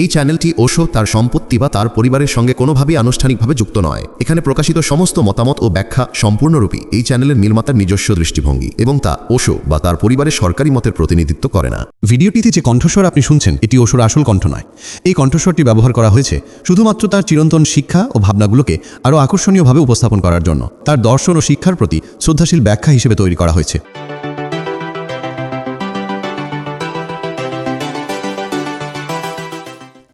এই চ্যানেলটি ওশো, তার সম্পত্তি বা তার পরিবারের সঙ্গে কোনোভাবেই আনুষ্ঠানিকভাবে যুক্ত নয়। এখানে প্রকাশিত সমস্ত মতামত ও ব্যাখ্যা সম্পূর্ণরূপী এই চ্যানেলের নির্মাতার নিজস্ব দৃষ্টিভঙ্গি এবং তা ওশো বা তার পরিবারের সরকারি মতের প্রতিনিধিত্ব করে না। ভিডিওটিতে যে কণ্ঠস্বর আপনি শুনছেন, এটি ওশোর আসল কণ্ঠ নয়। এই কণ্ঠস্বরটি ব্যবহার করা হয়েছে শুধুমাত্র তার চিরন্তন শিক্ষা ও ভাবনাগুলোকে আরও আকর্ষণীয়ভাবে উপস্থাপন করার জন্য। তার দর্শন ও শিক্ষার প্রতি শ্রদ্ধাশীল ব্যাখ্যা হিসেবে তৈরি করা হয়েছে।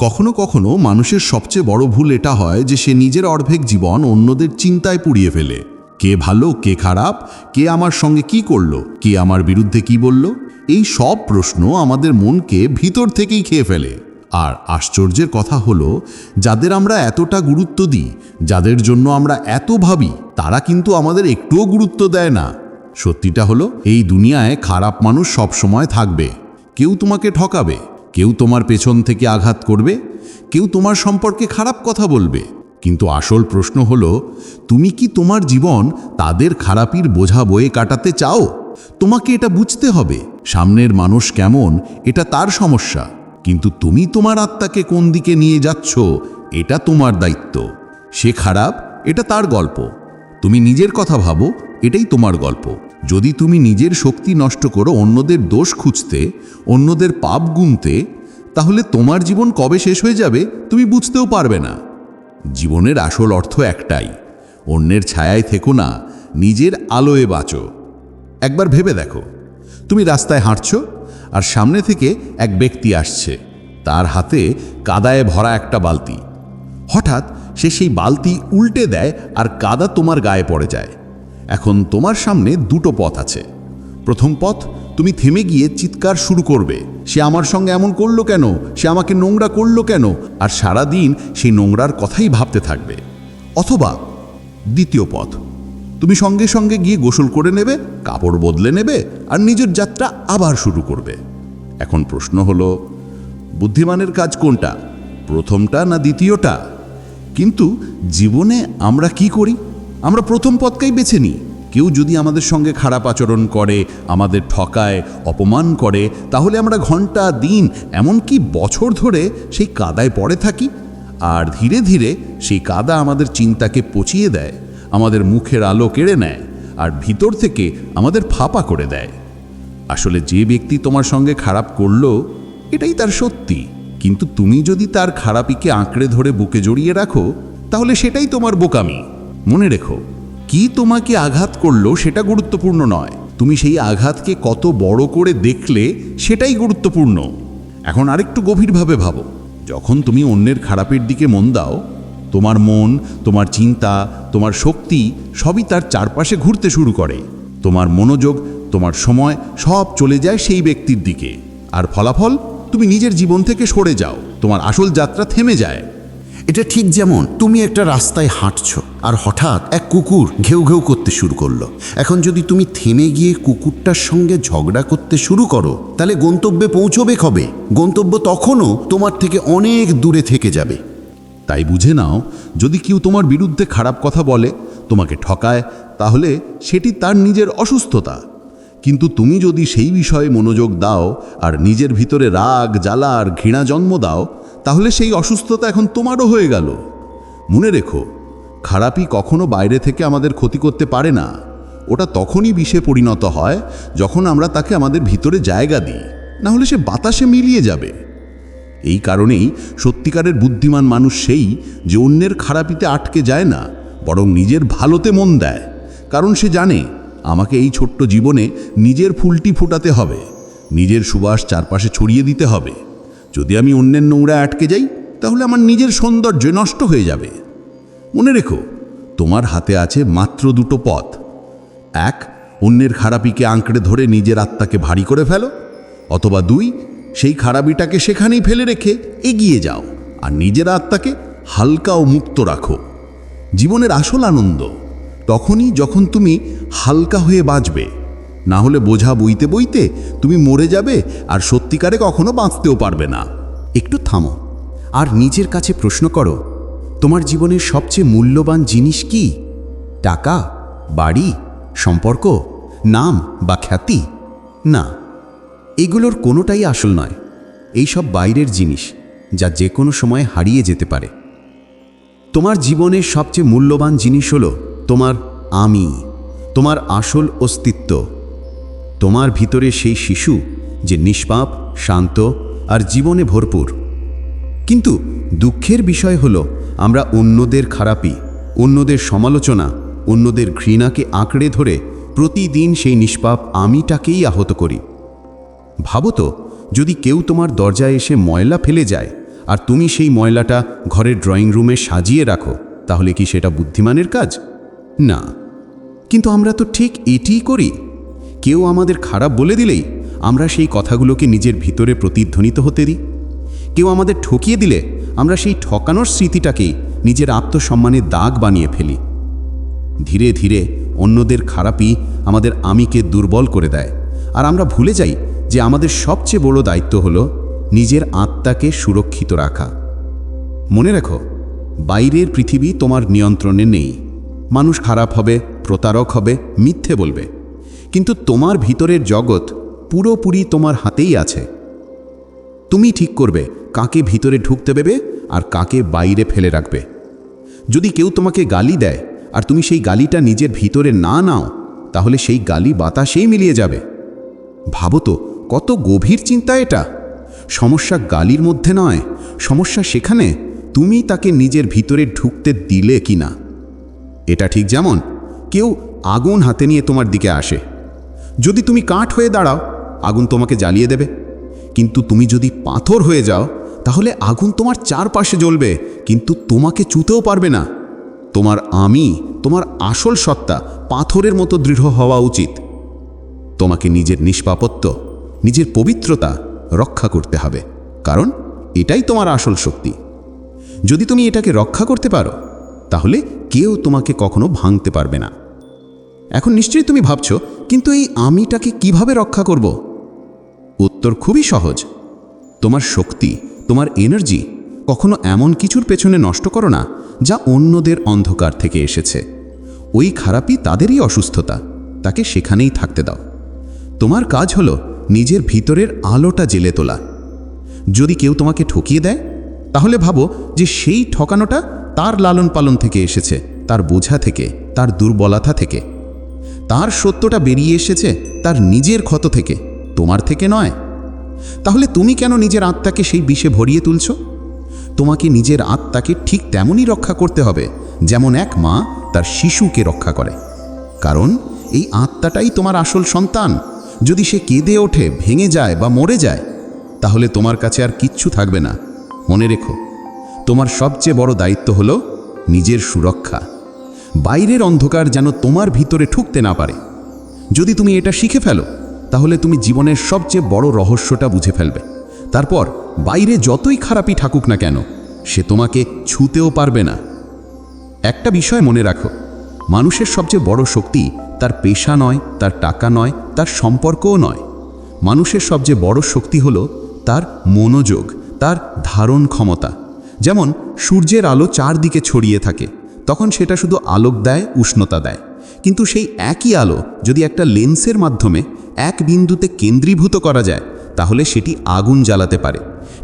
কখনো কখনো মানুষের সবচেয়ে বড় ভুল এটা হয় যে সে নিজের অর্ধেক জীবন অন্যদের চিন্তায় পুড়িয়ে ফেলে। কে ভালো, কে খারাপ, কে আমার সঙ্গে কি করল, কে আমার বিরুদ্ধে কি বলল, এই সব প্রশ্ন আমাদের মনকে ভিতর থেকেই খেয়ে ফেলে। আর আশ্চর্যের কথা হলো, যাদের আমরা এতটা গুরুত্ব দিই, যাদের জন্য আমরা এত ভাবি, তারা কিন্তু আমাদের একটুও গুরুত্ব দেয় না। সত্যিটা হলো, এই দুনিয়ায় খারাপ মানুষ সব সময় থাকবে। কেউ তোমাকে ঠকাবে। কেউ তোমার পেছন থেকে আঘাত করবে, কেউ তোমার সম্পর্কে খারাপ কথা বলবে। কিন্তু আসল প্রশ্ন হলো, তুমি কি তোমার জীবন তাদের খারাপির বোঝা বয়ে কাটাতে চাও? তোমাকে এটা বুঝতে হবে, সামনের মানুষ কেমন, এটা তার সমস্যা। কিন্তু তুমি তোমার আত্মাকে কোন দিকে নিয়ে যাচ্ছ, এটা তোমার দায়িত্ব। সে খারাপ, এটা তার গল্প। তুমি নিজের কথা ভাবো, এটাই তোমার গল্প। যদি তুমি নিজের শক্তি নষ্ট করো, অন্যদের দোষ খুঁজতে, অন্যদের পাপ গুনতে, তাহলে তোমার জীবন কবে শেষ হয়ে যাবে, তুমি বুঝতেও পারবে না। জীবনের আসল অর্থ একটাই, অন্যের ছায়ায় থেকো না, নিজের আলোয় বাঁচো। একবার ভেবে দেখো, তুমি রাস্তায় হাঁটছ, আর সামনে থেকে এক ব্যক্তি আসছে, তার হাতে কাদায় ভরা একটা বালতি। হঠাৎ সে সেই বালতি উল্টে দেয়, আর কাদা তোমার গায়ে পড়ে যায়। এখন তোমার সামনে দুটো পথ আছে। প্রথম পথ, তুমি থেমে গিয়ে চিৎকার শুরু করবে। সে আমার সঙ্গে এমন করল কেন? সে আমাকে নোংরা করল কেন? আর সারা দিন সেই নোংরার কথাই ভাবতে থাকবে। অথবা দ্বিতীয় পথ, তুমি সঙ্গে সঙ্গে গিয়ে গোসল করে নেবে, কাপড় বদলে নেবে, আর নিজের যাত্রা আবার শুরু করবে। এখন প্রশ্ন হলো, বুদ্ধিমানের কাজ কোনটা? প্রথমটা না দ্বিতীয়টা? কিন্তু জীবনে আমরা কি করি? আমরা প্রথম পথকেই বেছে নিই। কেউ যদি আমাদের সঙ্গে খারাপ আচরণ করে, আমাদের ঠকায়, অপমান করে, তাহলে আমরা ঘণ্টা, দিন, এমনকি বছর ধরে সেই কাদায় পড়ে থাকি। আর ধীরে ধীরে সেই কাদা আমাদের চিন্তাকে পচিয়ে দেয়, আমাদের মুখের আলো কেড়ে নেয়, আর ভিতর থেকে আমাদের ফাঁপা করে দেয়। আসলে যে ব্যক্তি তোমার সঙ্গে খারাপ করল, এটাই তার সত্যি। কিন্তু তুমি যদি তার খারাপিকে আঁকড়ে ধরে বুকে জড়িয়ে রাখো, তাহলে সেটাই তোমার বোকামি। মনে রেখো, কি তোমাকে আঘাত করল সেটা গুরুত্বপূর্ণ নয়। তুমি সেই আঘাতকে কত বড় করে দেখলে সেটাই গুরুত্বপূর্ণ। এখন আরেকটু গভীরভাবে ভাবো, যখন তুমি অন্যের খারাপের দিকে মন দাও, তোমার মন, তোমার চিন্তা, তোমার শক্তি সবই তার চারপাশে ঘুরতে শুরু করে। তোমার মনোযোগ, তোমার সময় সব চলে যায় সেই ব্যক্তির দিকে। আর ফলাফল, তুমি নিজের জীবন থেকে সরে যাও, তোমার আসল যাত্রা থেমে যায়। এটা ঠিক যেমন তুমি একটা রাস্তায় হাঁটছো, আর হঠাৎ এক কুকুর ঘেউ ঘেউ করতে শুরু করল। এখন যদি তুমি থেমে গিয়ে কুকুরটার সঙ্গে ঝগড়া করতে শুরু করো, তাহলে গন্তব্যে পৌঁছবে কবে? গন্তব্য তখনও তোমার থেকে অনেক দূরে থেকে যাবে। তাই বুঝে নাও, যদি কেউ তোমার বিরুদ্ধে খারাপ কথা বলে, তোমাকে ঠকায়, তাহলে সেটি তার নিজের অসুস্থতা। কিন্তু তুমি যদি সেই বিষয়ে মনোযোগ দাও, আর নিজের ভিতরে রাগ, জ্বালা, আর ঘৃণা জন্ম দাও তাহলে সেই অসুস্থতা এখন তোমারও হয়ে গেল। মনে রেখো, খারাপই কখনো বাইরে থেকে আমাদের ক্ষতি করতে পারে না। ওটা তখনই বিষে পরিণত হয় যখন আমরা তাকে আমাদের ভিতরে জায়গা দিই না হলে সে বাতাসে মিলিয়ে যাবে। এই কারণেই সত্যিকারের বুদ্ধিমান মানুষ সেই যে অন্যের খারাপিতে আটকে যায় না, বরং নিজের ভালোতে মন দেয়। কারণ সে জানে, আমাকে এই ছোট্ট জীবনে নিজের ফুলটি ফোটাতে হবে, নিজের সুবাস চারপাশে ছড়িয়ে দিতে হবে। যদি আমি অন্যের নোংরা আটকে যাই, তাহলে আমার নিজের সৌন্দর্য নষ্ট হয়ে যাবে। মনে রেখো, তোমার হাতে আছে মাত্র দুটো পথ। এক, অন্যের খারাপিকে আঁকড়ে ধরে নিজের আত্মাকে ভারী করে ফেলো, অথবা দুই, সেই খারাপিটাকে সেখানেই ফেলে রেখে এগিয়ে যাও, আর নিজের আত্মাকে হালকা ও মুক্ত রাখো। জীবনের আসল আনন্দ, তখনই যখন তুমি হালকা হয়ে বাঁচবে। না হলে বোঝা বইতে বইতে তুমি মরে যাবে আর সত্যিকারে কখনো বাঁচতেও পারবে না। একটু থামো। আর নিজের কাছে প্রশ্ন করো, তোমার জীবনের সবচেয়ে মূল্যবান জিনিস কি? টাকা, বাড়ি, সম্পর্ক, নাম বা খ্যাতি? না, এগুলোর কোনোটাই আসল নয়। এইসব বাইরের জিনিস যা যে কোনো সময় হারিয়ে যেতে পারে। তোমার জীবনের সবচেয়ে মূল্যবান জিনিস হলো তোমার আমি, তোমার আসল অস্তিত্ব। তোমার ভিতরে সেই শিশু যে নিষ্পাপ, শান্ত আর জীবনে ভরপুর। কিন্তু দুঃখের বিষয় হলো, আমরা অন্যদের খারাপি, অন্যদের সমালোচনা, অন্যদের ঘৃণাকে আঁকড়ে ধরে প্রতিদিন সেই নিষ্পাপ আমিটাকেই আহত করি। ভাবো তো, যদি কেউ তোমার দরজায় এসে ময়লা ফেলে যায় আর তুমি সেই ময়লাটা ঘরের ড্রয়িং রুমে সাজিয়ে রাখো, তাহলে কি সেটা বুদ্ধিমানের কাজ? না। কিন্তু আমরা তো ঠিক এটিই করি। কেউ আমাদের খারাপ বলে দিলেই আমরা সেই কথাগুলোকে নিজের ভিতরে প্রতিধ্বনিত হতে দিই। কেউ আমাদের ঠকিয়ে দিলে আমরা সেই ঠকানোর স্মৃতিটাকেই নিজের আত্মসম্মানের দাগ বানিয়ে ফেলি। ধীরে ধীরে অন্যদের খারাপই আমাদের আমিকে দুর্বল করে দেয়। আর আমরা ভুলে যাই যে আমাদের সবচেয়ে বড় দায়িত্ব হলো নিজের আত্মাকে সুরক্ষিত রাখা। মনে রাখো, বাইরের পৃথিবী তোমার নিয়ন্ত্রণে নেই। মানুষ খারাপ হবে, প্রতারক হবে, মিথ্যে বলবে। কিন্তু তোমার ভিতরের জগৎ পুরোপুরি তোমার হাতেই আছে। তুমি ঠিক করবে, কাকে ভিতরে ঢুকতে দেবে আর কাকে বাইরে ফেলে রাখবে। যদি কেউ তোমাকে গালি দেয় আর তুমি সেই গালিটা নিজের ভিতরে না নাও, তাহলে সেই গালি বাতাসেই মিলিয়ে যাবে। ভাবো তো, কত গভীর চিন্তা এটা। সমস্যা গালির মধ্যে নয়, সমস্যা সেখানে। তুমি তাকে নিজের ভিতরে ঢুকতে দিলে কি না এটা ঠিক যেমন, কেউ আগুন হাতে নিয়ে তোমার দিকে আসে। যদি তুমি কাঠ হয়ে দাঁড়াও, আগুন তোমাকে জ্বালিয়ে দেবে। কিন্তু তুমি যদি পাথর হয়ে যাও, তাহলে আগুন তোমার চারপাশে জ্বলবে, কিন্তু তোমাকে চুতেও পারবে না। তোমার আমি, তোমার আসল সত্তা পাথরের মতো দৃঢ় হওয়া উচিত। তোমাকে নিজের নিষ্পাপত্য, নিজের পবিত্রতা রক্ষা করতে হবে, কারণ এটাই তোমার আসল শক্তি। যদি তুমি এটাকে রক্ষা করতে পারো, তাহলে কেউ তোমাকে কখনো ভাঙতে পারবে না। এখন নিশ্চয়ই তুমি ভাবছ, কিন্তু এই আমিটাকে কীভাবে রক্ষা করব? উত্তর খুবই সহজ। তোমার শক্তি, তোমার এনার্জি কখনো এমন কিছুর পেছনে নষ্ট করো না, যা অন্যদের অন্ধকার থেকে এসেছে। ওই খারাপই তাদেরই অসুস্থতা, তাকে সেখানেই থাকতে দাও। তোমার কাজ হলো নিজের ভিতরের আলোটা জেলে তোলা। যদি কেউ তোমাকে ঠকিয়ে দেয়, তাহলে ভাবো যে সেই ঠকানোটা তার লালন পালন থেকে এসেছে, তার বোঝা থেকে, তার দুর্বলতা থেকে। তার সত্যটা বেরিয়ে এসেছে তার নিজের ক্ষত থেকে, তোমার থেকে নয়। তাহলে তুমি কেন নিজের আত্মাকে সেই বিষে ভরিয়ে তুলছ? তোমাকে নিজের আত্মাকে ঠিক তেমনই রক্ষা করতে হবে যেমন এক মা তার শিশুকে রক্ষা করে। কারণ এই আত্মাটাই তোমার আসল সন্তান। যদি সে কেঁদে ওঠে, ভেঙে যায় বা মরে যায়, তাহলে তোমার কাছে আর কিচ্ছু থাকবে না। মনে রেখো, তোমার সবচেয়ে বড় দায়িত্ব হলো নিজের সুরক্ষা। বাইরের অন্ধকার যেন তোমার ভিতরে ঠুকতে না পারে। যদি তুমি এটা শিখে ফেলো, তাহলে তুমি জীবনের সবচেয়ে বড় রহস্যটা বুঝে ফেলবে। তারপর বাইরে যতই খারাপই থাকুক না কেন, সে তোমাকে ছুতেও পারবে না। একটা বিষয় মনে রাখো, মানুষের সবচেয়ে বড় শক্তি তার পেশা নয়, তার টাকা নয়, তার সম্পর্কও নয়। মানুষের সবচেয়ে বড় শক্তি হলো তার মনোযোগ, তার ধারণ ক্ষমতা। যেমন সূর্যের আলো চারদিকে ছড়িয়ে থাকে তখন সেটা শুধু আলোক দেয়, উষ্ণতা দেয়। কিন্তু সেই একই আলো যদি একটা লেন্সের মাধ্যমে এক বিন্দুতে কেন্দ্রীভূত করা যায়, তাহলে সেটি আগুন জ্বালাতে পারে।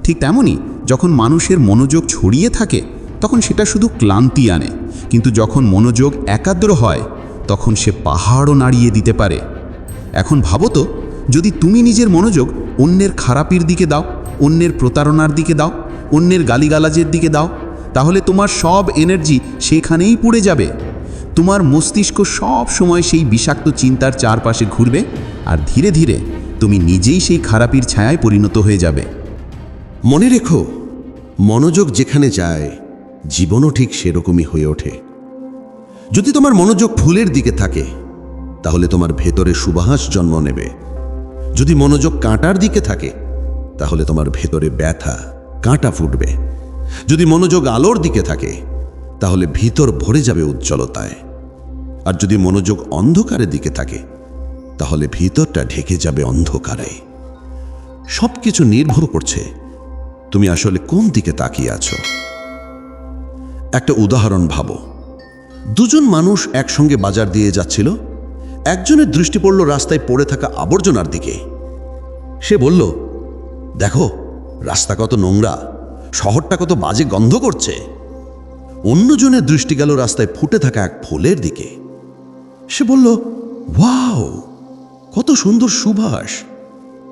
ঠিক তেমনই যখন মানুষের মনোযোগ ছড়িয়ে থাকে, তখন সেটা শুধু ক্লান্তি আনে। কিন্তু যখন মনোযোগ একাগ্র হয়, তখন সে পাহাড়ও নাড়িয়ে দিতে পারে। এখন ভাবো তো, যদি তুমি নিজের মনোযোগ অন্যের খারাপির দিকে দাও, অন্যের প্রতারণার দিকে দাও, অন্যের গালিগালাজের দিকে দাও তাহলে তোমার সব এনার্জি সেখানেই পুড়ে যাবে। তোমার মস্তিষ্ক সব সময় সেই বিষাক্ত চিন্তার চারপাশে ঘুরবে আর ধীরে ধীরে তুমি নিজেই সেই খারাপির ছায়ায় পরিণত হয়ে যাবে। মনে রেখো, মনোযোগ যেখানে যায়, জীবনও ঠিক সেরকমই হয়ে ওঠে। যদি তোমার মনোযোগ ফুলের দিকে থাকে, তাহলে তোমার ভেতরে সুবাহাস জন্ম নেবে। যদি মনোযোগ কাঁটার দিকে থাকে, তাহলে তোমার ভেতরে ব্যথা, কাঁটা ফুটবে। যদি মনোযোগ আলোর দিকে থাকে, তাহলে ভিতর ভরে যাবে উজ্জ্বলতায়। আর যদি মনোযোগ অন্ধকারের দিকে থাকে, তাহলে ভিতরটা ঢেকে যাবে অন্ধকারে। সব কিছু নির্ভর করছে, তুমি আসলে কোন দিকে তাকিয়ে আছো। একটা উদাহরণ ভাবো। দুজন মানুষ একসঙ্গে বাজার দিয়ে যাচ্ছিল, একজনের দৃষ্টি পড়ল রাস্তায় পড়ে থাকা আবর্জনার দিকে। সে বলল, দেখো, রাস্তা কত নোংরা শহরটা কত বাজে গন্ধ করছে। অন্যজনের দৃষ্টি গেল রাস্তায় ফুটে থাকা এক ফুলের দিকে। সে বলল, ওয়াও, কত সুন্দর সুবাস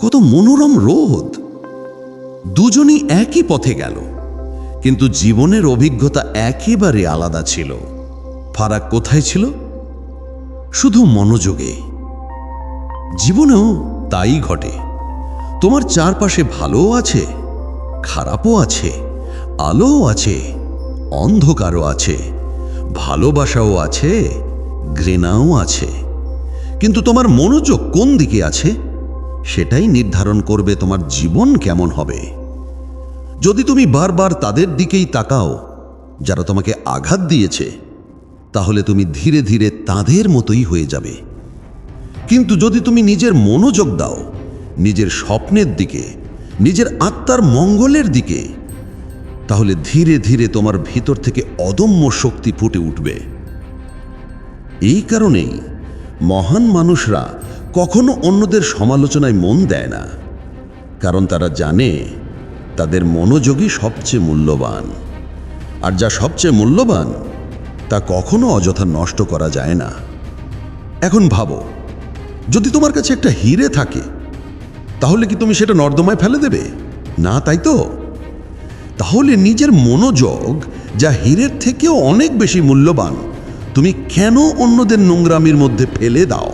কত মনোরম রোদ। দুজনই একই পথে গেল, কিন্তু জীবনের অভিজ্ঞতা একেবারে আলাদা ছিল। ফারাক কোথায় ছিল? শুধু মনোযোগে। জীবনেও তাই ঘটে। তোমার চারপাশে ভালোও আছে খারাপও আছে, আলোও আছে, অন্ধকারও আছে, ভালোবাসাও আছে, ঘৃণাও আছে। কিন্তু তোমার মনোযোগ কোন দিকে আছে? সেটাই নির্ধারণ করবে তোমার জীবন কেমন হবে। যদি তুমি বারবার তাদের দিকেই তাকাও, যারা তোমাকে আঘাত দিয়েছে, তাহলে তুমি ধীরে ধীরে তাদের মতোই হয়ে যাবে। কিন্তু যদি তুমি নিজের মনোযোগ দাও, নিজের স্বপ্নের দিকে নিজের আত্মার মঙ্গলের দিকে, তাহলে ধীরে ধীরে তোমার ভিতর থেকে অদম্য শক্তি ফুটে উঠবে। এই কারণেই মহান মানুষরা কখনো অন্যদের সমালোচনায় মন দেয় না, কারণ তারা জানে তাদের মনোযোগই সবচেয়ে মূল্যবান। আর যা সবচেয়ে মূল্যবান, তা কখনো অযথা নষ্ট করা যায় না। এখন ভাবো, যদি তোমার কাছে একটা হিরে থাকে তাহলে কি তুমি সেটা নর্দমায় ফেলে দেবে? না, তাই তো। তাহলে নিজের মনোযোগ, যা হীরের থেকেও অনেক বেশি মূল্যবান, তুমি কেন অন্যদের নোংরামির মধ্যে ফেলে দাও?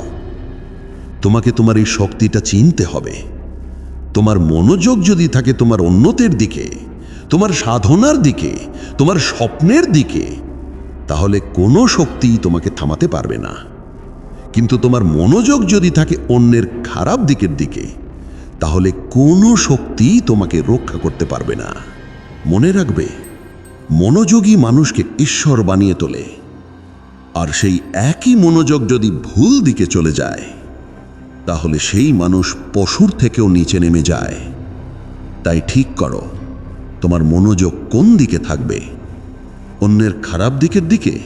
তোমাকে তোমার এই শক্তিটা চিনতে হবে। তোমার মনোযোগ যদি থাকে তোমার উন্নতির দিকে, তোমার সাধনার দিকে, তোমার স্বপ্নের দিকে, তাহলে কোনো শক্তিই তোমাকে থামাতে পারবে না। কিন্তু তোমার মনোযোগ যদি থাকে অন্যের খারাপ দিকের দিকে তাহলে কোনো শক্তি তোমাকে রক্ষা করতে পারবে না। মনে রাখবে, মনোযোগী মানুষকে ঈশ্বর বানিয়ে তোলে। আর সেই একই মনোযোগ যদি ভুল দিকে চলে যায়, তাহলে সেই মানুষ পশুর থেকেও নিচে নেমে যায়। তাই ঠিক করো, তোমার মনোযোগ কোন দিকে থাকবে? অন্যের খারাপ দিকের দিকে,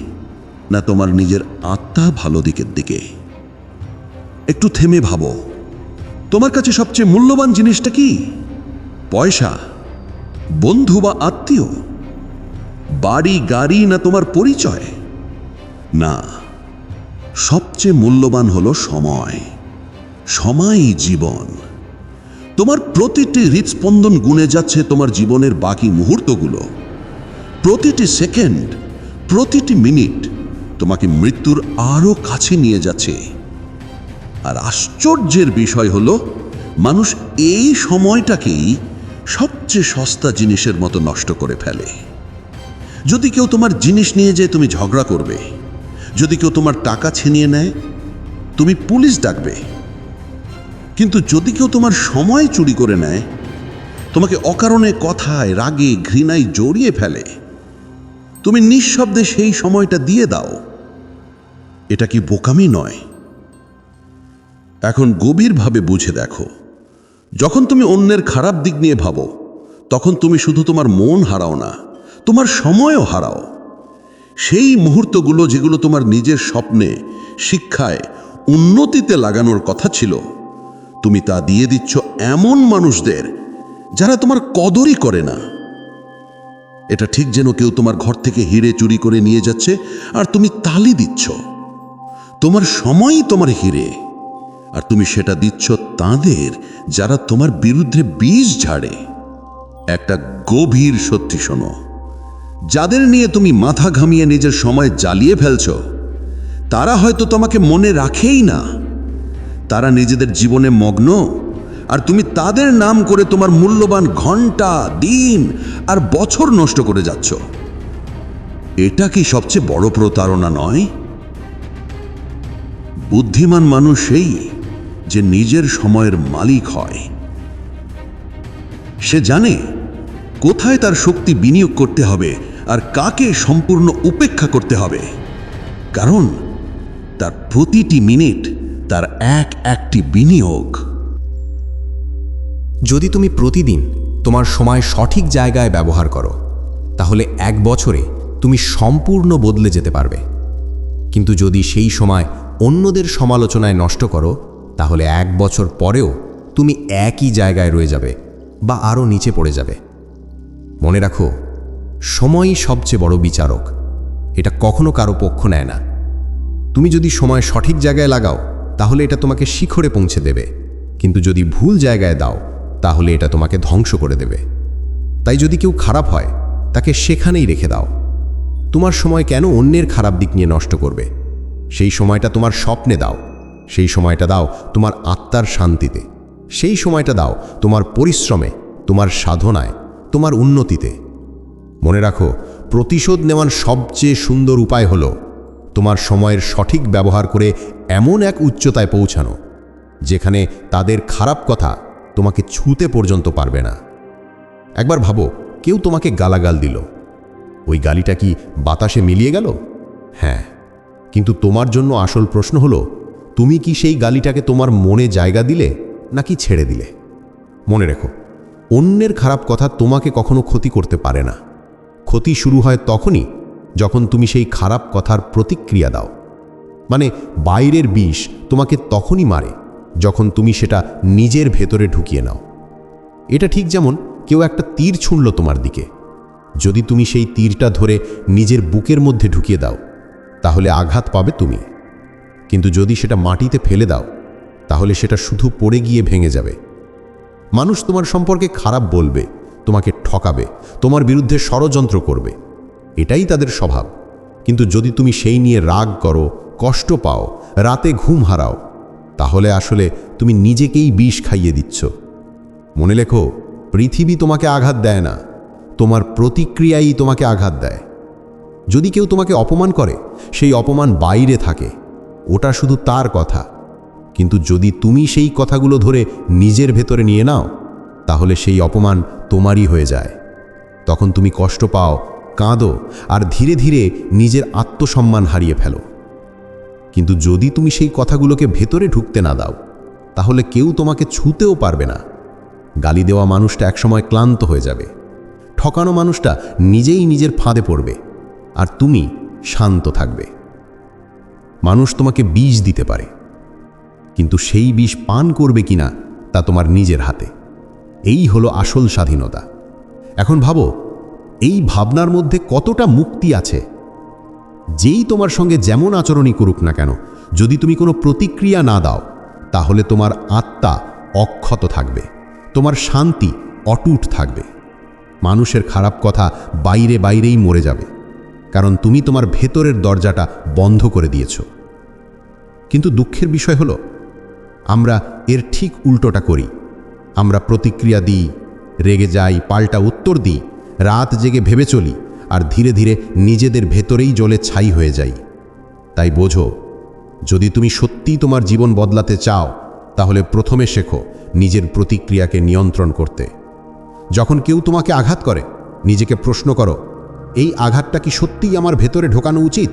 না তোমার নিজের আত্মা ভালো দিকের দিকে? একটু থেমে ভাবো। তোমার কাছে সবচেয়ে মূল্যবান জিনিসটা কি? পয়সা, বন্ধু বা আত্মীয়, বাড়ি, গাড়ি না তোমার পরিচয়? না, সবচেয়ে মূল্যবান হলো সময় সময়ই জীবন। তোমার প্রতিটি হৃৎস্পন্দন গুনে যাচ্ছে তোমার জীবনের বাকি মুহূর্তগুলো। প্রতিটি সেকেন্ড, প্রতিটি মিনিট তোমাকে মৃত্যুর আরও কাছে নিয়ে যাচ্ছে। আর আশ্চর্যের বিষয় হলো, মানুষ এই সময়টাকেই সবচেয়ে সস্তা জিনিসের মতো নষ্ট করে ফেলে। যদি কেউ তোমার জিনিস নিয়ে যেয়ে তুমি ঝগড়া করবে, যদি কেউ তোমার টাকা ছিনিয়ে নেয়, তুমি পুলিশ ডাকবে। কিন্তু যদি কেউ তোমার সময় চুরি করে নেয়, তোমাকে অকারণে কথায়, রাগে, ঘৃণায় জড়িয়ে ফেলে, তুমি নিঃশব্দে সেই সময়টা দিয়ে দাও। এটা কি বোকামি নয়? এখন গভীরভাবে বুঝে দেখো। যখন তুমি অন্যের খারাপ দিক নিয়ে ভাবো, তখন তুমি শুধু তোমার মন হারাও না, তোমার সময়ও হারাও। সেই মুহূর্তগুলো যেগুলো তোমার নিজের স্বপ্নে, শিক্ষায়, উন্নতিতে লাগানোর কথা ছিল, তুমি তা দিয়ে দিচ্ছ এমন মানুষদের যারা তোমার কদরই করে না। এটা ঠিক যেন কেউ তোমার ঘর থেকে হিরে চুরি করে নিয়ে যাচ্ছে আর তুমি তালি দিচ্ছ। তোমার সময়ই তোমার হিরে। আর তুমি সেটা দিচ্ছ তাদের যারা তোমার বিরুদ্ধে বীজ ঝাড়ে। একটা গভীর সত্যি শোনো, যাদের নিয়ে তুমি মাথা ঘামিয়ে নিজের সময় জ্বালিয়ে ফেলছ, তারা হয়তো তোমাকে মনে রাখেই না। তারা নিজেদের জীবনে মগ্ন, আর তুমি তাদের নাম করে তোমার মূল্যবান ঘণ্টা দিন আর বছর নষ্ট করে যাচ্ছ। এটা কি সবচেয়ে বড় প্রতারণা নয়? বুদ্ধিমান মানুষ সেই যে নিজের সময়ের মালিক হয়। সে জানে কোথায় তার শক্তি বিনিয়োগ করতে হবে আর কাকে সম্পূর্ণ উপেক্ষা করতে হবে। কারণ তার প্রতিটি মিনিট তার এক একটি বিনিয়োগ। যদি তুমি প্রতিদিন তোমার সময় সঠিক জায়গায় ব্যবহার করো, তাহলে এক বছরে তুমি সম্পূর্ণ বদলে যেতে পারবে। কিন্তু যদি সেই সময় অন্যদের সমালোচনায় নষ্ট করো তাহলে এক বছর পরেও তুমি একই জায়গায় রয়ে যাবে বা আরও নিচে পড়ে যাবে। মনে রাখো, সময়ই সবচেয়ে বড় বিচারক। এটা কখনো কারও পক্ষ নেয় না। তুমি যদি সময় সঠিক জায়গায় লাগাও, তাহলে এটা তোমাকে শিখরে পৌঁছে দেবে। কিন্তু যদি ভুল জায়গায় দাও, তাহলে এটা তোমাকে ধ্বংস করে দেবে। তাই যদি কেউ খারাপ হয়, তাকে সেখানেই রেখে দাও। তোমার সময় কেন অন্যের খারাপ দিক নিয়ে নষ্ট করবে? সেই সময়টা তোমার স্বপ্নে দাও। সেই সময়টা দাও তোমার আত্মার শান্তিতে। সেই সময়টা দাও তোমার পরিশ্রমে, তোমার সাধনায়, তোমার উন্নতিতে। মনে রাখো, প্রতিশোধ নেওয়ার সবচেয়ে সুন্দর উপায় হল তোমার সময়ের সঠিক ব্যবহার করে এমন এক উচ্চতায় পৌঁছানো, যেখানে তাদের খারাপ কথা তোমাকে ছুঁতে পর্যন্ত পারবে না। একবার ভাবো, কেউ তোমাকে গালাগাল দিল। ওই গালিটা কি বাতাসে মিলিয়ে গেল? হ্যাঁ কিন্তু তোমার জন্য আসল প্রশ্ন হলো তুমি কি সেই গালিটাকে তোমার মনে জায়গা দিলে, নাকি ছেড়ে দিলে? মনে রেখো, অন্যের খারাপ কথা তোমাকে কখনো ক্ষতি করতে পারে না। ক্ষতি শুরু হয় তখনই যখন তুমি সেই খারাপ কথার প্রতিক্রিয়া দাও। মানে বাইরের বিষ তোমাকে তখনই মারে যখন তুমি সেটা নিজের ভেতরে ঢুকিয়ে নাও। এটা ঠিক যেমন কেউ একটা তীর ছুঁড়ল তোমার দিকে। যদি তুমি সেই তীরটা ধরে নিজের বুকের মধ্যে ঢুকিয়ে দাও, তাহলে আঘাত পাবে তুমি। কিন্তু যদি সেটা মাটিতে ফেলে দাও, তাহলে সেটা শুধু পড়ে গিয়ে ভেঙে যাবে। মানুষ তোমার সম্পর্কে খারাপ বলবে, তোমাকে ঠকাবে, তোমার বিরুদ্ধে ষড়যন্ত্র করবে। এটাই তাদের স্বভাব। কিন্তু যদি তুমি সেই নিয়ে রাগ করো, কষ্ট পাও, রাতে ঘুম হারাও, তাহলে আসলে তুমি নিজেকেই বিষ খাইয়ে দিচ্ছ। মনে লেখো, পৃথিবী তোমাকে আঘাত দেয় না, তোমার প্রতিক্রিয়াই তোমাকে আঘাত দেয়। যদি কেউ তোমাকে অপমান করে, সেই অপমান বাইরে থাকে। ওটা শুধু তার কথা। কিন্তু যদি তুমি সেই কথাগুলো ধরে নিজের ভেতরে নিয়ে নাও, তাহলে সেই অপমান তোমারই হয়ে যায়। তখন তুমি কষ্ট পাও, কাঁদো আর ধীরে ধীরে নিজের আত্মসম্মান হারিয়ে ফেলো। কিন্তু যদি তুমি সেই কথাগুলোকে ভেতরে ঢুকতে না দাও, তাহলে কেউ তোমাকে ছুঁতেও পারবে না। গালি দেওয়া মানুষটা একসময় ক্লান্ত হয়ে যাবে। ঠকানো মানুষটা নিজেই নিজের ফাঁদে পড়বে। আর তুমি শান্ত থাকবে। মানুষ তোমাকে বীজ দিতে পারে। কিন্তু সেই বিষ পান করবে কিনা তা তোমার নিজের হাতে। এই হলো আসল স্বাধীনতা। এখন ভাবো, এই ভাবনার মধ্যে কতটা মুক্তি আছে? যেই তোমার সঙ্গে যেমন আচরণই করুক না কেন, যদি তুমি কোনো প্রতিক্রিয়া না দাও, তাহলে তোমার আত্মা অক্ষত থাকবে, তোমার শান্তি অটুট থাকবে। মানুষের খারাপ কথা বাইরে বাইরেই মরে যাবে। কারণ তুমি তোমার ভেতরের দরজাটা বন্ধ করে দিয়েছ। কিন্তু দুঃখের বিষয় হলো, আমরা এর ঠিক উল্টোটা করি। আমরা প্রতিক্রিয়া দিই, রেগে যাই, পাল্টা উত্তর দিই, রাত জেগে ভেবে চলি, আর ধীরে ধীরে নিজেদের ভেতরেই জলে ছাই হয়ে যাই। তাই বোঝো, যদি তুমি সত্যিই তোমার জীবন বদলাতে চাও, তাহলে প্রথমে শেখো নিজের প্রতিক্রিয়াকে নিয়ন্ত্রণ করতে। যখন কেউ তোমাকে আঘাত করে, নিজেকে প্রশ্ন করো এই আঘাতটা কি সত্যিই আমার ভেতরে ঢোকানো উচিত?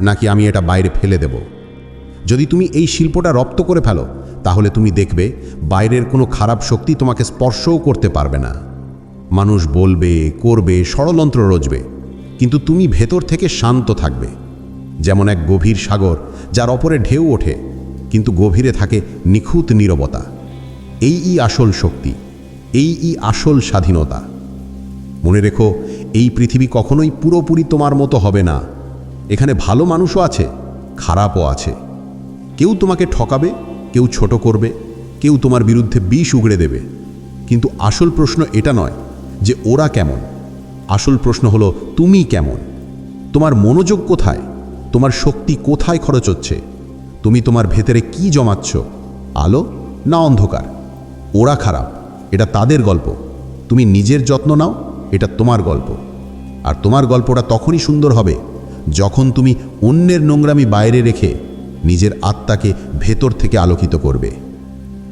নাকি আমি এটা বাইরে ফেলে দেব? যদি তুমি এই শিল্পটা রপ্ত করে ফেলো, তাহলে তুমি দেখবে বাইরের কোনো খারাপ শক্তি তোমাকে স্পর্শও করতে পারবে না। মানুষ বলবে, করবে, ষড়যন্ত্র রচবে, কিন্তু তুমি ভেতর থেকে শান্ত থাকবে। যেমন এক গভীর সাগর, যার অপরে ঢেউ ওঠে, কিন্তু গভীরে থাকে নিখুঁত নীরবতা। এই ই আসল শক্তি, এই ই আসল স্বাধীনতা। মনে রেখো এই পৃথিবী কখনোই পুরোপুরি তোমার মতো হবে না। এখানে ভালো মানুষও আছে, খারাপও আছে। কেউ তোমাকে ঠকাবে, কেউ ছোট করবে, কেউ তোমার বিরুদ্ধে বিষ উগড়ে দেবে। কিন্তু আসল প্রশ্ন এটা নয় যে ওরা কেমন। আসল প্রশ্ন হলো, তুমি কেমন? তোমার মনোযোগ কোথায়? তোমার শক্তি কোথায় খরচ হচ্ছে? তুমি তোমার ভেতরে কি জমাচ্ছ? আলো না অন্ধকার? ওরা খারাপ, এটা তাদের গল্প। তুমি নিজের যত্ন নাও এটা তোমার গল্প। আর তোমার গল্পটা তখনই সুন্দর হবে যখন তুমি অন্যের নোংরামি বাইরে রেখে নিজের আত্মাকে ভেতর থেকে আলোকিত করবে।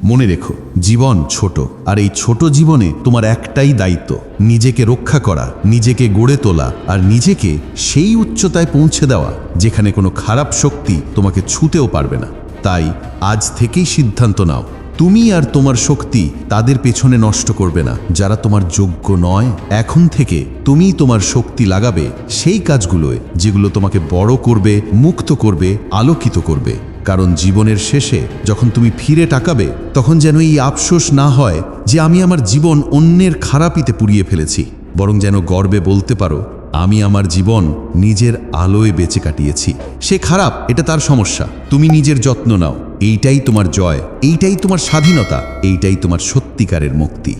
মনে রেখো, জীবন ছোট, আর এই ছোট জীবনে তোমার একটাই দায়িত্ব, নিজেকে রক্ষা করা, নিজেকে গড়ে তোলা, আর নিজেকে সেই উচ্চতায় পৌঁছে দেওয়া, যেখানে কোনো খারাপ শক্তি তোমাকে ছুঁতেও পারবে না। তাই আজ থেকেই সিদ্ধান্ত নাও তুমি আর তোমার শক্তি তাদের পেছনে নষ্ট করবে না। যারা তোমার যোগ্য নয়, এখন থেকে তুমি তোমার শক্তি লাগাবে সেই কাজগুলোয় যেগুলো তোমাকে বড় করবে, মুক্ত করবে, আলোকিত করবে। কারণ জীবনের শেষে যখন তুমি ফিরে টাকাবে তখন যেন এই আফসোস না হয় যে আমি আমার জীবন অন্যের খারাপিতে পুড়িয়ে ফেলেছি। বরং যেন গর্বে বলতে পারো, আমি আমার জীবন নিজের আলোয় বেঁচে কাটিয়েছি। সে খারাপ, এটা তার সমস্যা। তুমি নিজের যত্ন নাও। এইটাই তোমার জয় এইটাই তোমার স্বাধীনতা এইটাই তোমার সত্যিকারের মুক্তি।